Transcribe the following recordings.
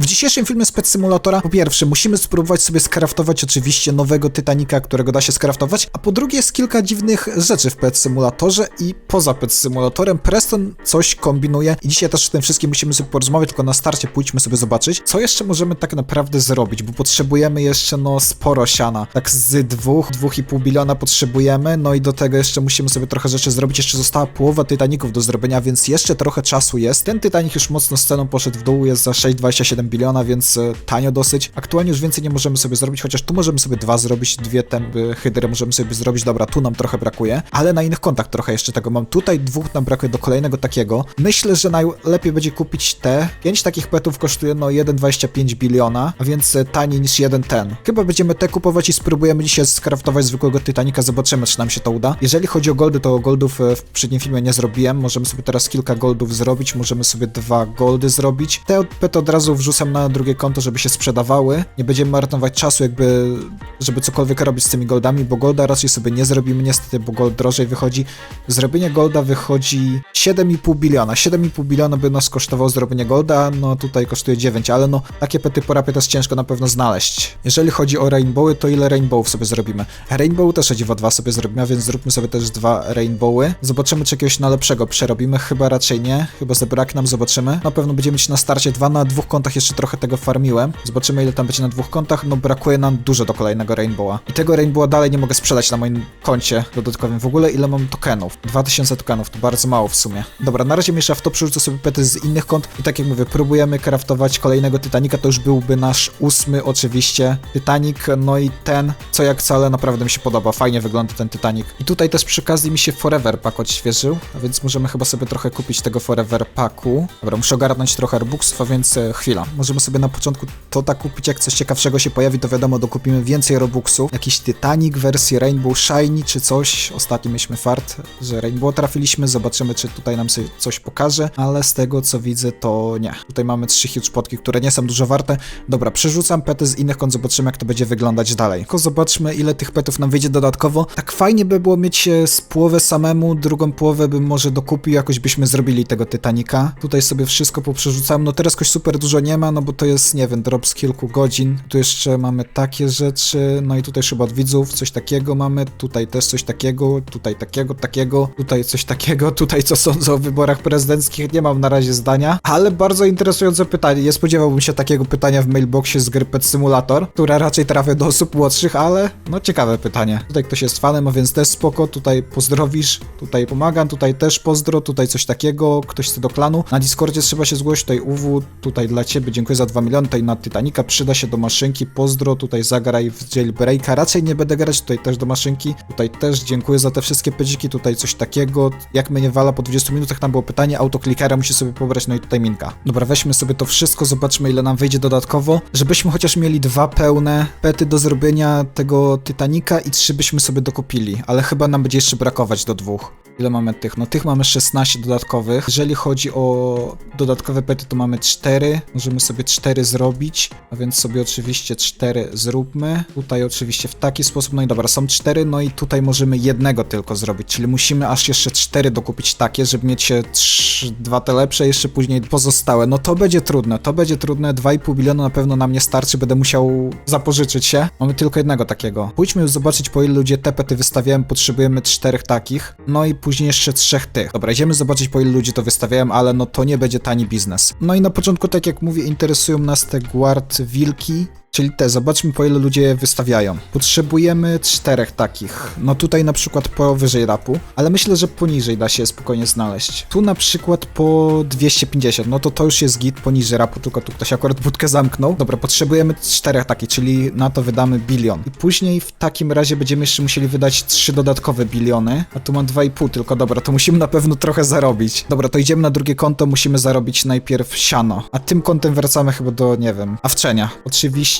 W dzisiejszym filmie z Pet Simulatora, po pierwsze, musimy spróbować sobie skraftować oczywiście nowego Titanica, którego da się skraftować, a po drugie jest kilka dziwnych rzeczy w Pet Simulatorze i poza Pet Simulatorem Preston coś kombinuje. I dzisiaj też o tym wszystkim musimy sobie porozmawiać, tylko na starcie pójdźmy sobie zobaczyć, co jeszcze możemy tak naprawdę zrobić, bo potrzebujemy jeszcze no sporo siana, tak z dwóch, dwóch i pół biliona potrzebujemy, no i do tego jeszcze musimy sobie trochę rzeczy zrobić, jeszcze została połowa Titaników do zrobienia, więc jeszcze trochę czasu jest. Ten Titanic już mocno sceną poszedł w dół, jest za 6,27 biliona, więc e, tanio dosyć. Aktualnie już więcej nie możemy sobie zrobić, chociaż tu możemy sobie dwa zrobić, dwie tęby hydry możemy sobie zrobić, dobra, tu nam trochę brakuje, ale na innych kontach trochę jeszcze tego mam. Tutaj dwóch nam brakuje do kolejnego takiego. Myślę, że najlepiej będzie kupić te. Pięć takich petów kosztuje no 1,25 biliona, a więc e, taniej niż jeden ten. Chyba będziemy te kupować i spróbujemy dzisiaj skraftować zwykłego Titanica, zobaczymy czy nam się to uda. Jeżeli chodzi o goldy, to goldów e, w poprzednim filmie nie zrobiłem, możemy sobie teraz kilka goldów zrobić, możemy sobie dwa goldy zrobić. Te pety od razu wrzucam na drugie konto, żeby się sprzedawały. Nie będziemy marnować czasu jakby, żeby cokolwiek robić z tymi goldami, bo golda raczej sobie nie zrobimy niestety, bo gold drożej wychodzi. Zrobienie golda wychodzi 7,5 biliona. 7,5 biliona by nas kosztowało zrobienie golda, no tutaj kosztuje 9, ale no takie pety porapy też ciężko na pewno znaleźć. Jeżeli chodzi o rainbowy, to ile rainbowów sobie zrobimy? Rainbow też dziwo dwa sobie zrobimy, więc zróbmy sobie też dwa rainbowy. Zobaczymy czy jakiegoś na lepszego przerobimy, chyba raczej nie, chyba zabrak nam, zobaczymy. Na pewno będziemy mieć na starcie dwa, na dwóch kontach jeszcze trochę tego farmiłem. Zobaczymy ile tam będzie na dwóch kontach, no brakuje nam dużo do kolejnego rainbowa. I tego rainbowa dalej nie mogę sprzedać na moim koncie dodatkowym. W ogóle ile mam tokenów? 2000 tokenów, to bardzo mało w sumie. Dobra, na razie miesza w to, przerzucę sobie pety z innych kont i tak jak mówię, próbujemy craftować kolejnego Titanica, to już byłby nasz ósmy oczywiście Titanic, no i ten, co jak wcale naprawdę mi się podoba, fajnie wygląda ten Titanic. I tutaj też przy okazji mi się Forever Pack odświeżył, a więc możemy chyba sobie trochę kupić tego Forever Packu. Dobra, muszę ogarnąć trochę Arbuxów, a więc e, chwila. Możemy sobie na początku to tak kupić, jak coś ciekawszego się pojawi, to wiadomo, dokupimy więcej Robuxów. Jakiś Titanic wersji Rainbow Shiny czy coś. Ostatnio mieliśmy fart, że Rainbow trafiliśmy, zobaczymy, czy tutaj nam sobie coś pokaże, ale z tego co widzę, to nie. Tutaj mamy trzy huge potki, które nie są dużo warte. Dobra, przerzucam pety z innych kont, zobaczymy, jak to będzie wyglądać dalej. Tylko zobaczmy, ile tych petów nam wyjdzie dodatkowo. Tak fajnie by było mieć e, z połowę samemu, drugą połowę bym może dokupił, jakoś byśmy zrobili tego Titanica. Tutaj sobie wszystko poprzerzucam. No teraz jakoś super dużo nie ma, no bo to jest, nie wiem, drop z kilku godzin. Tu jeszcze mamy takie rzeczy, no i tutaj chyba od widzów coś takiego mamy, tutaj też coś takiego, tutaj takiego, takiego, tutaj coś takiego, tutaj co sądzą o wyborach prezydenckich, nie mam na razie zdania, ale bardzo interesujące pytanie. Nie spodziewałbym się takiego pytania w mailboxie z gry Pet Simulator, która raczej trafia do osób młodszych, ale no ciekawe pytanie. Tutaj ktoś jest fanem, a więc też spoko, tutaj pozdrowisz, tutaj pomagam, tutaj też pozdro, tutaj coś takiego, ktoś chce do klanu. Na Discordzie trzeba się zgłosić, tutaj UW, tutaj dla ciebie, dziękuję za 2 miliony, tutaj na Titanica, przyda się do maszynki, pozdro, tutaj zagraj w jailbreaka, raczej nie będę grać, tutaj też do maszynki, tutaj też dziękuję za te wszystkie pedziki, tutaj coś takiego, jak mnie wala po 20 minutach, tam było pytanie, autoklikera musi sobie pobrać, no i tutaj minka. Dobra, weźmy sobie to wszystko, zobaczmy ile nam wyjdzie dodatkowo, żebyśmy chociaż mieli dwa pełne pety do zrobienia tego Titanica i trzy byśmy sobie dokupili, ale chyba nam będzie jeszcze brakować do dwóch. Ile mamy tych? No tych mamy 16 dodatkowych. Jeżeli chodzi o dodatkowe pety, to mamy 4. Możemy sobie 4 zrobić, a więc sobie oczywiście 4 zróbmy. Tutaj oczywiście w taki sposób. No i dobra, są 4, no i tutaj możemy jednego tylko zrobić, czyli musimy aż jeszcze 4 dokupić takie, żeby mieć e, trz- dwa te lepsze, jeszcze później pozostałe. No to będzie trudne, to będzie trudne. 2,5 biliona na pewno nam nie starczy, będę musiał zapożyczyć się. Mamy tylko jednego takiego. Pójdźmy już zobaczyć, po ile ludzie te pety wystawiałem. Potrzebujemy czterech takich, no i później jeszcze trzech tych. Dobra, idziemy zobaczyć, po ile ludzi to wystawiałem, ale no to nie będzie tani biznes. No i na początku, tak jak mówię, interesują nas te guard wilki. Czyli te, zobaczmy po ile ludzie wystawiają. Potrzebujemy czterech takich. No tutaj na przykład powyżej rapu, ale myślę, że poniżej da się spokojnie znaleźć. Tu na przykład po 250, no to to już jest git poniżej rapu, tylko tu ktoś akurat budkę zamknął. Dobra, potrzebujemy czterech takich, czyli na to wydamy bilion. I później w takim razie będziemy jeszcze musieli wydać trzy dodatkowe biliony, a tu mam 2,5 tylko, dobra, to musimy na pewno trochę zarobić. Dobra, to idziemy na drugie konto, musimy zarobić najpierw siano, a tym kontem wracamy chyba do, nie wiem, awczenia. Oczywiście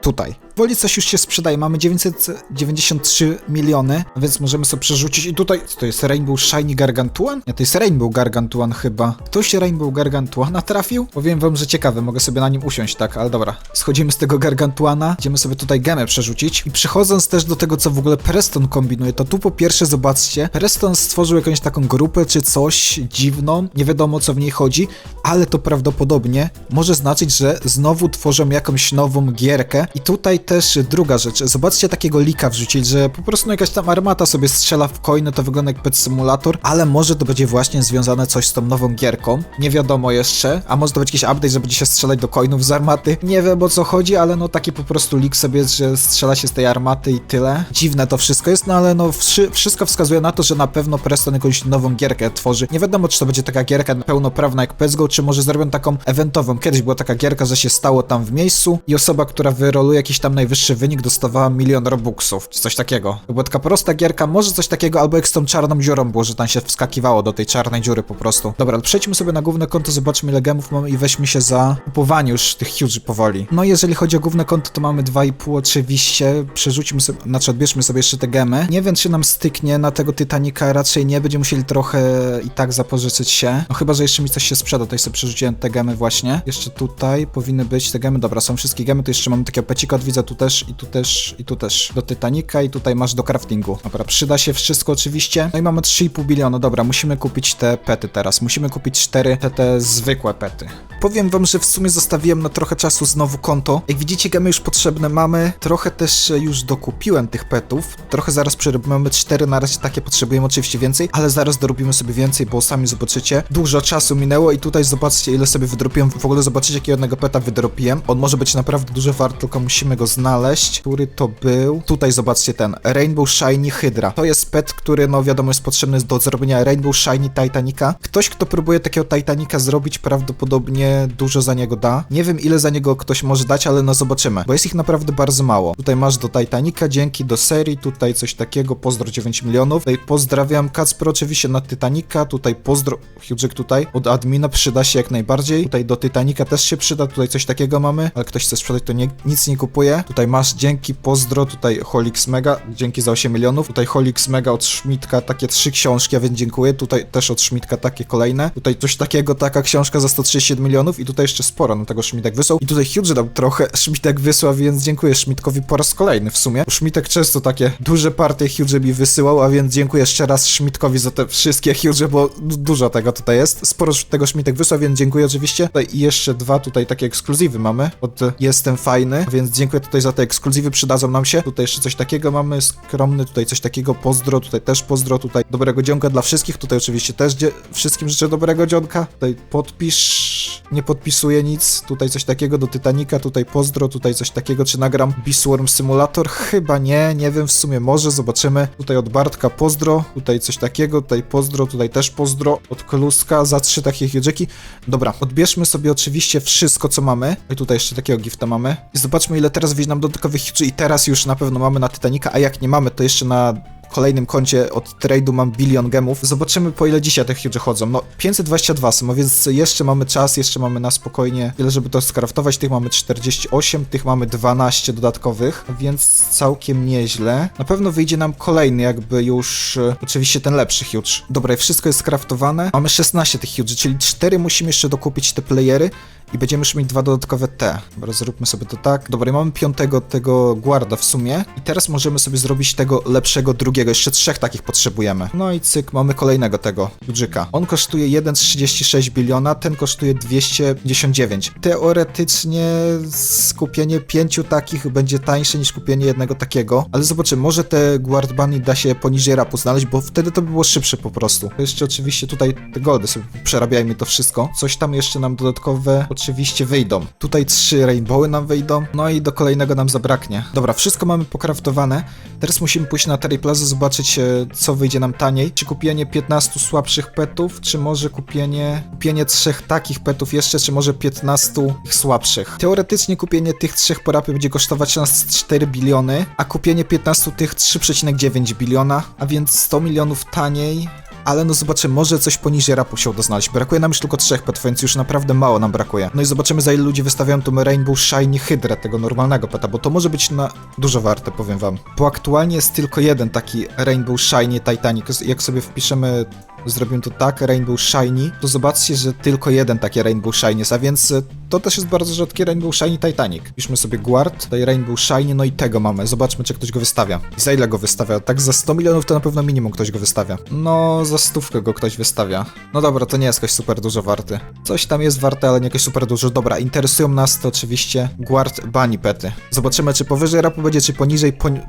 tutaj. Woli coś już się sprzedaje, mamy 993 miliony, więc możemy sobie przerzucić i tutaj, co to jest Rainbow Shiny Gargantuan? Nie, to jest Rainbow Gargantuan chyba. Ktoś Rainbow Gargantuana trafił? Powiem wam, że ciekawe, mogę sobie na nim usiąść, tak, ale dobra. Schodzimy z tego Gargantuana, idziemy sobie tutaj gemę przerzucić i przechodząc też do tego, co w ogóle Preston kombinuje, to tu po pierwsze zobaczcie, Preston stworzył jakąś taką grupę czy coś dziwną, nie wiadomo co w niej chodzi, ale to prawdopodobnie może znaczyć, że znowu tworzą jakąś nową gierkę i tutaj też druga rzecz, zobaczcie takiego lika wrzucili, że po prostu jakaś tam armata sobie strzela w coiny, to wygląda jak Pet Simulator, ale może to będzie właśnie związane coś z tą nową gierką, nie wiadomo jeszcze, a może to być jakiś update, że będzie się strzelać do coinów z armaty, nie wiem o co chodzi, ale no taki po prostu lik sobie, że strzela się z tej armaty i tyle. Dziwne to wszystko jest, no ale no wszy wszystko wskazuje na to, że na pewno Preston jakąś nową gierkę tworzy. Nie wiadomo, czy to będzie taka gierka pełnoprawna jak PSGO, czy może zrobią taką eventową. Kiedyś była taka gierka, że się stało tam w miejscu i osoba, która wyroluje jakiś tam najwyższy wynik, dostawała milion robuxów, czy coś takiego. To była taka prosta gierka, może coś takiego, albo jak z tą czarną dziurą było, że tam się wskakiwało do tej czarnej dziury po prostu. Dobra, ale przejdźmy sobie na główne konto, zobaczmy ile gemów mamy i weźmy się za kupowanie już tych huge powoli. No jeżeli chodzi o główne konto, to mamy 2,5 oczywiście, przerzućmy sobie, znaczy odbierzmy sobie jeszcze te gemy. Nie wiem, czy nam styknie na tego Titanica, raczej nie, będziemy musieli trochę i tak zapożyczyć się. No chyba, że jeszcze mi coś się sprzeda, tutaj sobie przerzuciłem te gemy właśnie. Jeszcze tutaj powinny być te gemy, dobra, są wszystkie gemy, tu jeszcze mamy takiego pecika, widzę tu też i tu też i tu też. Do Titanica i tutaj masz do craftingu. Dobra, przyda się wszystko oczywiście. No i mamy 3,5 biliona, dobra, musimy kupić te pety teraz. Musimy kupić 4 te, te zwykłe pety. Powiem wam, że w sumie zostawiłem na trochę czasu znowu konto. Jak widzicie, gemy już potrzebne mamy. Trochę też już dokupiłem tych petów. Trochę zaraz przerobimy. Mamy 4 na razie takie, potrzebujemy oczywiście więcej, ale zaraz dorobimy sobie więcej, bo sami zobaczycie. Dużo czasu minęło i tutaj zobaczcie, ile sobie wydropiłem. W ogóle zobaczycie, jakiego jednego peta wydropiłem. On może być naprawdę duży wart, tylko musimy go znaleźć. Który to był? Tutaj zobaczcie ten. Rainbow Shiny Hydra. To jest pet, który, no wiadomo, jest potrzebny do zrobienia Rainbow Shiny Titanica. Ktoś, kto próbuje takiego Titanica zrobić, prawdopodobnie dużo za niego da. Nie wiem, ile za niego ktoś może dać, ale no zobaczymy, bo jest ich naprawdę bardzo mało. Tutaj masz do Titanica, dzięki do serii, tutaj coś takiego, pozdro 9 milionów. Tutaj pozdrawiam Kacper oczywiście na Titanica, tutaj pozdro, Hughek tutaj, od admina przyda się jak najbardziej. Tutaj do Titanica też się przyda, tutaj coś takiego mamy, ale ktoś chce sprzedać, to nie, nic nie kupuje. Tutaj masz dzięki, pozdro, tutaj Holix Mega, dzięki za 8 milionów. Tutaj Holix Mega od Schmidtka, takie trzy książki, a więc dziękuję. Tutaj też od Schmidtka takie kolejne. Tutaj coś takiego, taka książka za 137 milionów i tutaj jeszcze sporo na tego Schmidtek wysłał. I tutaj Huge dał trochę Schmidtek wysłał, więc dziękuję Schmidtkowi po raz kolejny w sumie. Bo Schmidtek często takie duże partie Huge mi wysyłał, a więc dziękuję jeszcze raz Schmidtkowi za te wszystkie Huge, bo du- dużo tego tutaj jest. Sporo tego Schmidtek wysłał, więc dziękuję oczywiście. Tutaj jeszcze dwa tutaj takie ekskluzywy mamy od Jestem Fajny, więc dziękuję tutaj za te ekskluzywy, przydadzą nam się. Tutaj jeszcze coś takiego mamy, skromny, tutaj coś takiego, pozdro, tutaj też pozdro, tutaj dobrego dzionka dla wszystkich, tutaj oczywiście też wszystkim życzę dobrego dzionka. Tutaj podpisz, nie podpisuję nic, tutaj coś takiego do Titanica, tutaj pozdro, tutaj coś takiego, czy nagram Beastworm Simulator? Chyba nie, nie wiem, w sumie może, zobaczymy. Tutaj od Bartka pozdro, tutaj coś takiego, tutaj pozdro, tutaj też pozdro, od Kluska za trzy takie hiedzieki. Dobra, odbierzmy sobie oczywiście wszystko, co mamy. I tutaj jeszcze takiego gifta mamy. I zobaczmy, ile teraz wyjdzie nam dodatkowych hitczy i teraz już na pewno mamy na Titanica, a jak nie mamy, to jeszcze na kolejnym koncie od trade'u mam bilion gemów. Zobaczymy po ile dzisiaj te huge chodzą. No 522 są, a więc jeszcze mamy czas, jeszcze mamy na spokojnie ile żeby to skraftować. Tych mamy 48, tych mamy 12 dodatkowych, więc całkiem nieźle. Na pewno wyjdzie nam kolejny jakby już e, oczywiście ten lepszy huge. Dobra, wszystko jest skraftowane. Mamy 16 tych huge, czyli 4 musimy jeszcze dokupić te playery i będziemy już mieć dwa dodatkowe T. Dobra, zróbmy sobie to tak. Dobra, mamy piątego tego guarda w sumie. I teraz możemy sobie zrobić tego lepszego drugiego. Jeszcze trzech takich potrzebujemy. No i cyk, mamy kolejnego tego budżyka. On kosztuje 1,36 biliona, ten kosztuje 259. Teoretycznie skupienie pięciu takich będzie tańsze niż kupienie jednego takiego, ale zobaczymy, może te guard bunny da się poniżej rapu znaleźć, bo wtedy to by było szybsze po prostu. Jeszcze oczywiście tutaj te goldy sobie przerabiajmy to wszystko. Coś tam jeszcze nam dodatkowe oczywiście wyjdą. Tutaj trzy rainbowy nam wyjdą, no i do kolejnego nam zabraknie. Dobra, wszystko mamy pokraftowane. Teraz musimy pójść na Terry Plaza, zobaczyć e, co wyjdzie nam taniej. Czy kupienie 15 słabszych petów, czy może kupienie, kupienie trzech takich petów jeszcze, czy może 15 ich słabszych. Teoretycznie kupienie tych trzech porapy będzie kosztować nas 4 biliony, a kupienie 15 tych 3,9 biliona, a więc 100 milionów taniej ale no zobaczymy, może coś poniżej rapu się uda znaleźć. Brakuje nam już tylko trzech pet, więc już naprawdę mało nam brakuje. No i zobaczymy za ile ludzie wystawiają tą Rainbow Shiny Hydra, tego normalnego peta, bo to może być na dużo warte, powiem wam. Bo aktualnie jest tylko jeden taki Rainbow Shiny Titanic. Jak sobie wpiszemy zrobimy to tak, Rainbow Shiny, to zobaczcie, że tylko jeden taki Rainbow Shiny jest, a więc e, to też jest bardzo rzadki Rainbow Shiny Titanic. Piszmy sobie Guard, tutaj Rainbow Shiny, no i tego mamy. Zobaczmy, czy ktoś go wystawia. I za ile go wystawia? Tak za 100 milionów to na pewno minimum ktoś go wystawia. No, za stówkę go ktoś wystawia. No dobra, to nie jest jakoś super dużo warty. Coś tam jest warte, ale nie jakoś super dużo. Dobra, interesują nas to oczywiście Guard Bunny Pety. Zobaczymy, czy powyżej rapu będzie, czy poniżej, poni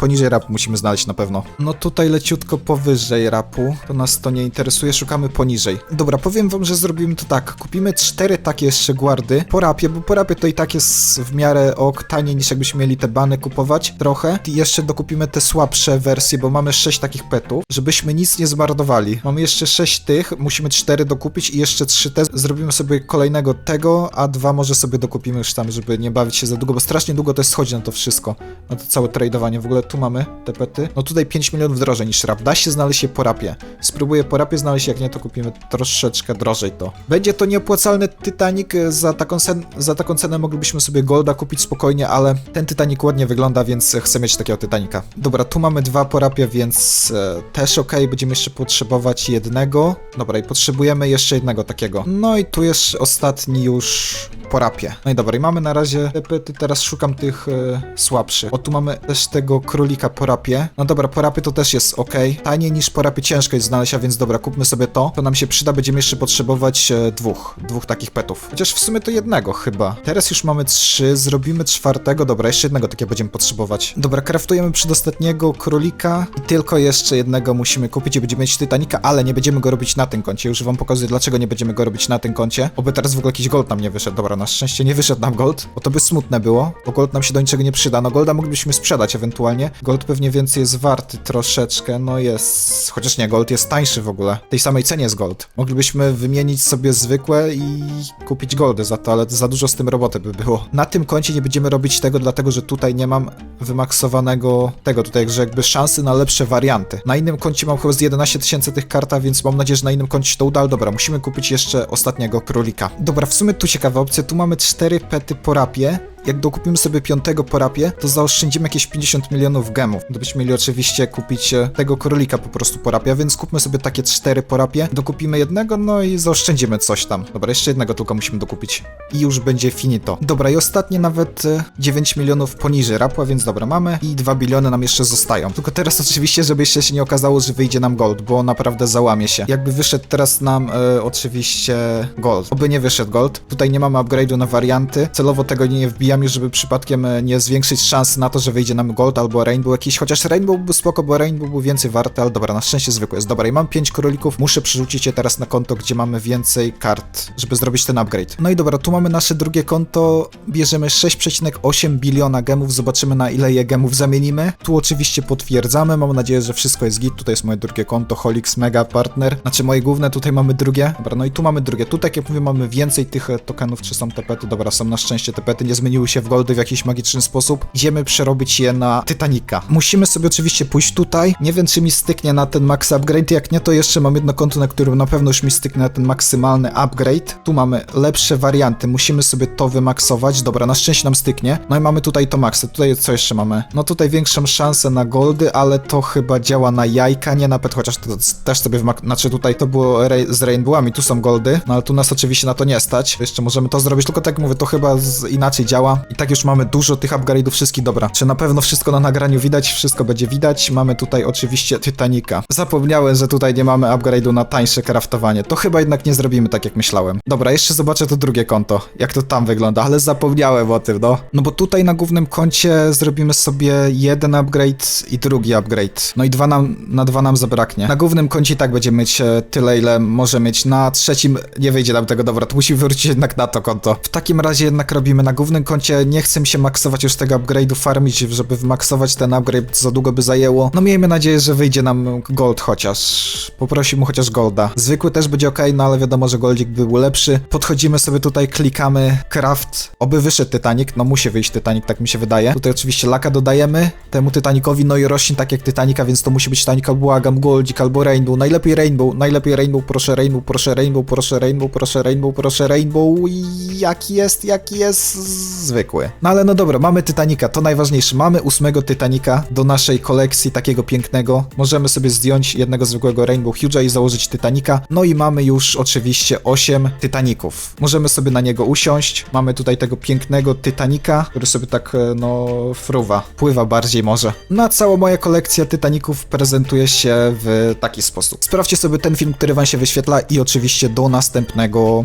poniżej rapu musimy znaleźć na pewno. No tutaj leciutko powyżej rapu, to nas to nie interesuje, szukamy poniżej. Dobra, powiem wam, że zrobimy to tak. Kupimy cztery takie jeszcze guardy po rapie, bo po rapie to i tak jest w miarę ok taniej niż jakbyśmy mieli te bany kupować trochę. I jeszcze dokupimy te słabsze wersje, bo mamy sześć takich petów, żebyśmy nic nie zmarnowali. Mamy jeszcze sześć tych, musimy cztery dokupić i jeszcze trzy te. Zrobimy sobie kolejnego tego, a dwa może sobie dokupimy już tam, żeby nie bawić się za długo, bo strasznie długo to schodzi na to wszystko. Na to całe tradowanie. W ogóle tu mamy te pety. No tutaj 5 milionów drożej niż rap. Da się znaleźć je po rapie. Spróbuję po rapie znaleźć, jak nie, to kupimy troszeczkę drożej to. Będzie to nieopłacalny Titanic, e, za taką, sen, za taką cenę moglibyśmy sobie Golda kupić spokojnie, ale ten Titanic ładnie wygląda, więc chcę mieć takiego Titanica. Dobra, tu mamy dwa po rapie, więc e, też ok, będziemy jeszcze potrzebować jednego. Dobra, i potrzebujemy jeszcze jednego takiego. No i tu jest ostatni już po rapie. No i dobra, i mamy na razie te pety, teraz szukam tych e, słabszych. O, tu mamy też tego królika po rapie. No dobra, po rapie to też jest ok. Taniej niż po rapie ciężko jest znaleźć, a więc dobra, kupmy sobie to. To nam się przyda, będziemy jeszcze potrzebować e, dwóch, dwóch takich petów. Chociaż w sumie to jednego chyba. Teraz już mamy trzy, zrobimy czwartego. Dobra, jeszcze jednego takiego będziemy potrzebować. Dobra, kraftujemy przedostatniego królika i tylko jeszcze jednego musimy kupić i będziemy mieć Titanica, ale nie będziemy go robić na tym koncie. Już wam pokazuję, dlaczego nie będziemy go robić na tym koncie. Oby teraz w ogóle jakiś gold nam nie wyszedł. Dobra, na szczęście nie wyszedł nam gold, bo to by smutne było, bo gold nam się do niczego nie przyda. No golda moglibyśmy sprzedać ewentualnie. Gold pewnie więcej jest warty troszeczkę, no jest... Chociaż nie, gold jest tańszy w ogóle. W tej samej cenie jest gold. Moglibyśmy wymienić sobie zwykłe i kupić goldy za to, ale za dużo z tym roboty by było. Na tym koncie nie będziemy robić tego, dlatego że tutaj nie mam wymaksowanego tego tutaj, że jakby szansy na lepsze warianty. Na innym koncie mam chyba z 11 tysięcy tych karta, więc mam nadzieję, że na innym koncie się to uda, ale dobra, musimy kupić jeszcze ostatniego królika. Dobra, w sumie tu ciekawa opcja, tu mamy cztery pety po rapie, jak dokupimy sobie piątego po rapie, to zaoszczędzimy jakieś 50 milionów gemów. Gdybyśmy mieli oczywiście kupić e, tego królika po prostu po rapie, więc kupmy sobie takie cztery po rapie, dokupimy jednego, no i zaoszczędzimy coś tam. Dobra, jeszcze jednego tylko musimy dokupić. I już będzie finito. Dobra, i ostatnie nawet e, 9 milionów poniżej rapu, a więc dobra, mamy i 2 biliony nam jeszcze zostają. Tylko teraz oczywiście, żeby jeszcze się nie okazało, że wyjdzie nam gold, bo naprawdę załamie się. Jakby wyszedł teraz nam e, oczywiście gold. Oby nie wyszedł gold. Tutaj nie mamy upgrade'u na warianty. Celowo tego nie wbijam już, żeby przypadkiem e, nie zwiększyć szans na to, że wyjdzie nam gold albo rainbow jakiś, chociaż rainbow był spoko, bo rainbow był więcej warty, ale dobra, na szczęście zwykły jest. Dobra, i mam 5 królików, muszę przerzucić je teraz na konto, gdzie mamy więcej kart, żeby zrobić ten upgrade. No i dobra, tu mamy nasze drugie konto, bierzemy 6,8 biliona gemów, zobaczymy na ile je gemów zamienimy. Tu oczywiście potwierdzamy, mam nadzieję, że wszystko jest git, tutaj jest moje drugie konto, Holix Mega Partner, znaczy moje główne, tutaj mamy drugie. Dobra, no i tu mamy drugie, tu tak jak mówię, mamy więcej tych e, tokenów, czy są tepety, dobra, są na szczęście tepety, nie zmieniły się w goldy w jakiś magiczny sposób. Idziemy przerobić je na Titanica. Musimy sobie oczywiście pójść tutaj. Nie wiem, czy mi styknie na ten max upgrade. Jak nie, to jeszcze mam jedno konto, na którym na pewno już mi styknie na ten maksymalny upgrade. Tu mamy lepsze warianty. Musimy sobie to wymaksować. Dobra, na szczęście nam styknie. No i mamy tutaj to maxy. Tutaj co jeszcze mamy? No tutaj większą szansę na goldy, ale to chyba działa na jajka, nie na pet, chociaż to też sobie wymak... Znaczy tutaj to było z rainbowami, tu są goldy, no ale tu nas oczywiście na to nie stać. Jeszcze możemy to zrobić, tylko tak mówię, to chyba z... inaczej działa. I tak już mamy dużo tych upgrade'ów, wszystkich dobra. Czy na pewno wszystko na nagraniu widać? Wszystko będzie widać. Mamy tutaj oczywiście Titanica. Zapomniałem, że tutaj nie mamy upgrade'u na tańsze craftowanie. To chyba jednak nie zrobimy tak, jak myślałem. Dobra, jeszcze zobaczę to drugie konto, jak to tam wygląda, ale zapomniałem o tym, no. No bo tutaj na głównym koncie zrobimy sobie jeden upgrade i drugi upgrade. No i dwa nam, na dwa nam zabraknie. Na głównym koncie i tak będziemy mieć e, tyle, ile może mieć. Na trzecim nie wyjdzie nam tego, dobra, to musimy wrócić jednak na to konto. W takim razie jednak robimy na głównym koncie koncie nie chcę mi się maksować już tego upgrade'u farmić, żeby wymaksować ten upgrade za długo by zajęło. No miejmy nadzieję, że wyjdzie nam gold chociaż. Poprosimy chociaż golda. Zwykły też będzie ok, no ale wiadomo, że goldzik by był lepszy. Podchodzimy sobie tutaj, klikamy craft, oby wyszedł Titanic, no musi wyjść Titanic, tak mi się wydaje. Tutaj oczywiście laka dodajemy temu Titanicowi, no i rośnie tak jak Titanica, więc to musi być Titanic, błagam, goldzik albo rainbow, najlepiej rainbow, najlepiej rainbow, proszę rainbow, proszę rainbow, proszę rainbow, proszę rainbow, proszę rainbow, I jaki jest, jaki jest zwykły. No ale no dobra, mamy Titanica, to najważniejsze, mamy ósmego Titanica do naszej kolekcji takiego pięknego, możemy sobie zdjąć jednego zwykłego Rainbow Huge'a i założyć Titanica, no i mamy już oczywiście 8 Titaników. Możemy sobie na niego usiąść, mamy tutaj tego pięknego Titanica, który sobie tak, e, no, fruwa, pływa bardziej może. No a cała moja kolekcja Titaników prezentuje się w taki sposób. Sprawdźcie sobie ten film, który wam się wyświetla i oczywiście do następnego